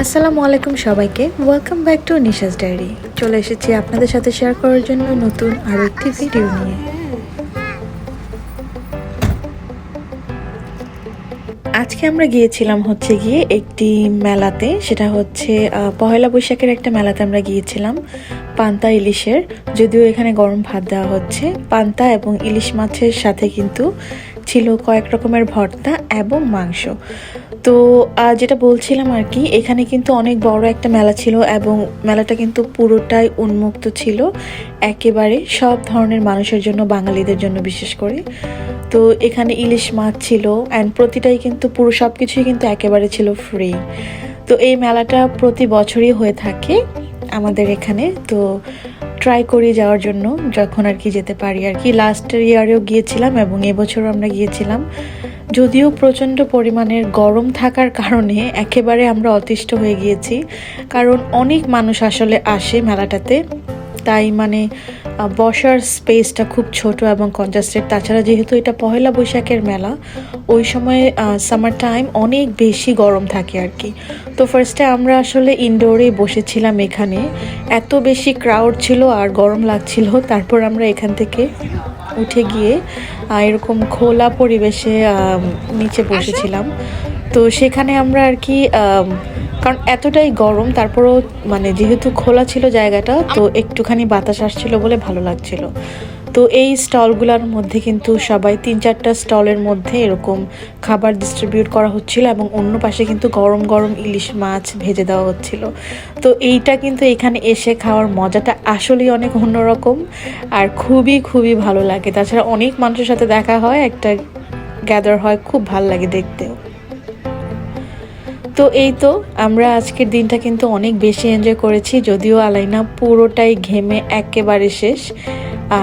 আসসালামু আলাইকুম সবাইকে। Welcome back to Nisha's diary চলে এসেছি আপনাদের সাথে শেয়ার করার জন্য নতুন আরও একটি ভিডিও নিয়ে। আজকে আমরা গিয়েছিলাম হচ্ছে গিয়ে একটি মেলাতে, সেটা হচ্ছে পহেলা বৈশাখের একটা মেলাতে আমরা গিয়েছিলাম, পান্তা ইলিশের। যদিও এখানে গরম ভাত দেওয়া হচ্ছে। পান্তা এবং ইলিশ মাছের সাথে কিন্তু ছিল কয়েক রকমের ভর্তা এবং মাংস। তো যেটা বলছিলাম আর কি, এখানে কিন্তু অনেক বড় একটা মেলা ছিল এবং মেলাটা কিন্তু পুরোটাই উন্মুক্ত ছিল। একেবারে সব ধরনের মানুষের জন্য, বাঙালিদের জন্য বিশেষ করে। তো, এখানে ইলিশ মাছ ছিল অ্যান্ড প্রতিটাই কিন্তু পুরো সব কিছুই কিন্তু একেবারে ছিল ফ্রি তো, এই মেলাটা প্রতি বছরই হয়ে থাকে আমাদের এখানে। তো ট্রাই করি যাওয়ার জন্য, যখন আর কি যেতে পারি। আর কি লাস্টের ইয়ারেও গিয়েছিলাম এবং এবছরও আমরা গিয়েছিলাম। যদিও প্রচণ্ড পরিমাণের গরম থাকার কারণে একেবারে আমরা অতিষ্ঠ হয়ে গিয়েছি। কারণ অনেক মানুষ আসলে আসে মেলাটাতে। তাই মানে বসার স্পেসটা খুব ছোট এবং কনজাস্টেড তাছাড়া যেহেতু এটা পহেলা বৈশাখের মেলা, ওই সময় সামার টাইম অনেক বেশি গরম থাকে আর কি। তো ফার্স্টে আমরা আসলে ইনডোরেই বসেছিলাম এখানে। এত বেশি ক্রাউড ছিল আর গরম লাগছিল। তারপর আমরা এখান থেকে উঠে গিয়ে এরকম খোলা পরিবেশে নিচে বসেছিলাম। তো সেখানে আমরা আর কি কারণ এতটাই গরম, তারপরও মানে যেহেতু খোলা ছিল জায়গাটা, তো একটুখানি বাতাস আসছিল বলে ভালো লাগছিল। তো এই স্টলগুলোর মধ্যে কিন্তু সবাই তিন চারটা স্টলের মধ্যে এরকম খাবার ডিস্ট্রিবিউট করা হচ্ছিল এবং অন্য পাশে কিন্তু গরম গরম ইলিশ মাছ ভেজে দেওয়া হচ্ছিল। তো এইটা কিন্তু এখানে এসে খাওয়ার মজাটা আসলেই অনেক অন্যরকম আর খুবই খুবই ভালো লাগে। তাছাড়া অনেক মানুষের সাথে দেখা হয়, একটা গ্যাদার হয়, খুব ভালো লাগে দেখতেও। তো এই তো, আমরা আজকের দিনটা কিন্তু অনেক বেশি এনজয় করেছি, যদিও আলাইনা পুরোটাই ঘেমে একেবারে শেষ।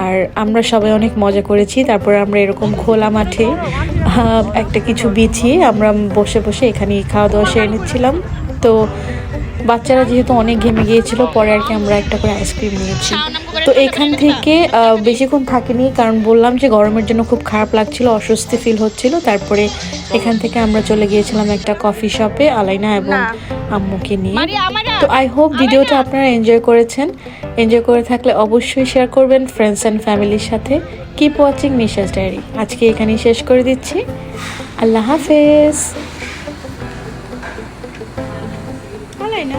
আর আমরা সবাই অনেক মজা করেছি, তারপর আমরা এরকম খোলা মাঠে একটা কিছু বিছিয়ে আমরা বসে বসে এখানে খাওয়া দাওয়া সেরে নিচ্ছিলাম। তো বাচ্চারা যেহেতু অনেক ঘেমে গিয়েছিল, পরে আর কি আমরা একটা করে আইসক্রিম নিয়েছি। তো এখান থেকে বেশিক্ষণ থাকিনি কারণ বললাম যে গরমের জন্য খুব খারাপ লাগছিল অস্বস্তি ফিল হচ্ছিল। তারপরে এখান থেকে আমরা চলে গিয়েছিলাম একটা কফি শপে আলাইনা এবং আম্মুকে নিয়ে। তো আই হোপ ভিডিওটা আপনারা এনজয় করেছেন। এনজয় করে থাকলে অবশ্যই শেয়ার করবেন ফ্রেন্ডস অ্যান্ড ফ্যামিলির সাথে। কিপ ওয়াচিং নিশাস ডায়েরি আজকে এখানেই শেষ করে দিচ্ছি। আল্লাহ হাফেজ। আলাইনা।